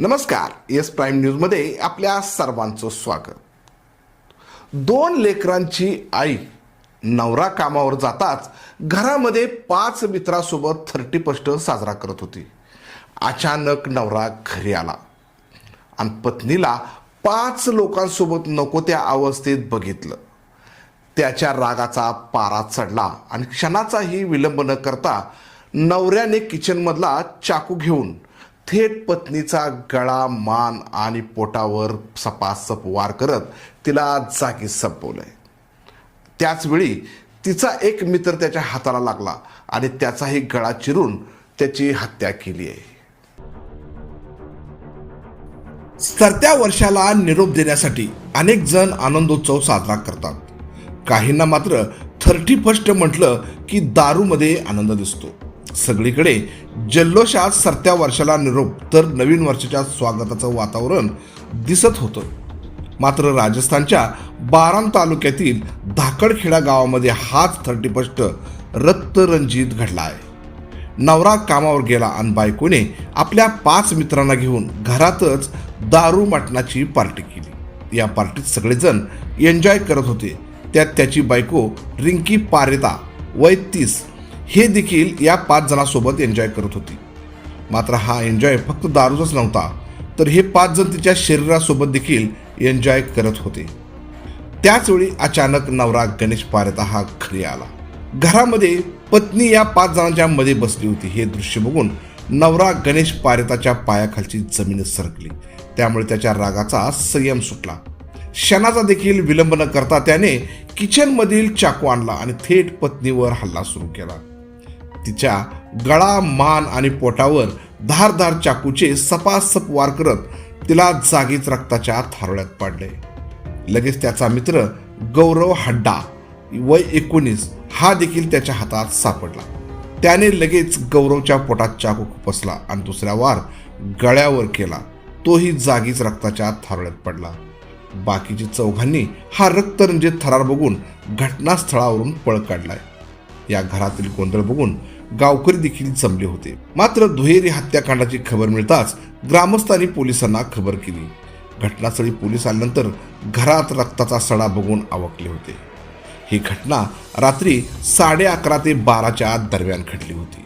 नमस्कार yes prime न्यूजमध्ये आपल्या सर्वांचं स्वागत. दोन लेकरांची आई नवरा कामावर जाताच घरामध्ये पाच मित्रासोबत थर्टी फर्स्ट साजरा करत होती. अचानक नवरा घरी आला. आणि पत्नीला पाच लोकांसोबत नको त्या अवस्थेत बघितलं. त्याच्या रागाचा पारा चढला आणि क्षणाचाही विलंब न करता नवऱ्याने किचनमधला चाकू घेऊन थेट पत्नीचा गळा मान आणि पोटावर सपासप वार करत तिला जागी संपवलंय. त्याचवेळी तिचा एक मित्र त्याच्या हाताला लागला आणि त्याचाही गळा चिरून त्याची हत्या केली आहे. सरत्या वर्षाला निरोप देण्यासाठी अनेक जण आनंदोत्सव साजरा करतात. काहींना मात्र थर्टी फर्स्ट म्हटलं की दारूमध्ये आनंद दिसतो. सगळीकडे जल्लोषात सरत्या वर्षाला निरोप तर नवीन वर्षाच्या स्वागताचं वातावरण दिसत होतं. मात्र राजस्थानच्या बाराम तालुक्यातील धाकडखेडा गावामध्ये हाच थर्टी फर्स्ट रक्तरंजित घडला आहे नवरा कामावर गेला आणि बायकोने आपल्या पाच मित्रांना घेऊन घरातच दारू मटणाची पार्टी केली. या पार्टीत सगळेजण एन्जॉय करत होते. त्यात त्याची बायको रिंकी पारेता वय तीस हे देखील या पाच जणांसोबत एन्जॉय करत होती. मात्र हा एन्जॉय फक्त दारूचाच नव्हता तर हे पाच जण तिच्या शरीरासोबत देखील एन्जॉय करत होते. त्याचवेळी अचानक नवरा गणेश पारेता हा घरी आला. घरामध्ये पत्नी या पाच जणांच्या मध्ये बसली होती. हे दृश्य बघून नवरा गणेश पारेताच्या पायाखालची जमीन सरकली. त्यामुळे त्याच्या रागाचा संयम सुटला. क्षणाचा देखील विलंब न करता त्याने किचनमधील चाकू आणला आणि थेट पत्नीवर हल्ला सुरू केला. तिच्या गळा मान आणि पोटावर धारधार चाकूचे सपासप वार करत तिला जागीच रक्ताच्या थारोळ्यात पाडले. लगेच त्याचा मित्र गौरव हड्डा वय एकोणीस हा देखील त्याच्या हातात सापडला. त्याने लगेच गौरवच्या पोटात चाकू खुपसला आणि दुसऱ्या वार गळ्यावर केला. तोही जागीच रक्ताच्या थारोळ्यात पडला. बाकीची चौघांनी हा रक्तरंजित थरार बघून घटनास्थळावरून पळ काढलाय. या घरातील गोंधळ बघून गावकरी देखील जमले होते. मात्र दुहेरी हत्याकांडाची खबर मिळताच ग्रामस्थांनी पोलिसांना खबर केली. घटनास्थळी पोलीस आल्यानंतर घरात रक्ताचा सडा बघून आवकले होते. ही घटना रात्री साडे अकरा ते बाराच्या दरम्यान घडली होती.